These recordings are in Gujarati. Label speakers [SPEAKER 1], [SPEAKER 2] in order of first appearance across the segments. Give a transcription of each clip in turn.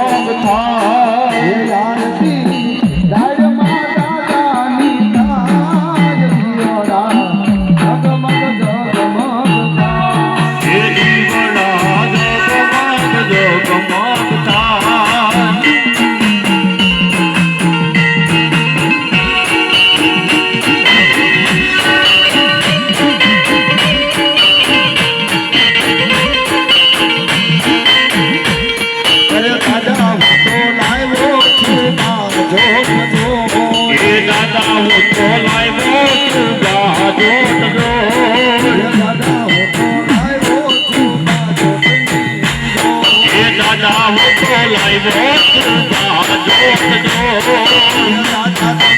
[SPEAKER 1] મોંઘ થાય
[SPEAKER 2] લાવો લાવ્યો જોત જો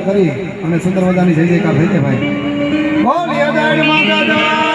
[SPEAKER 2] કરી અને સુંદર મજાની જય જયકાર થઈ ભાઈ. માતા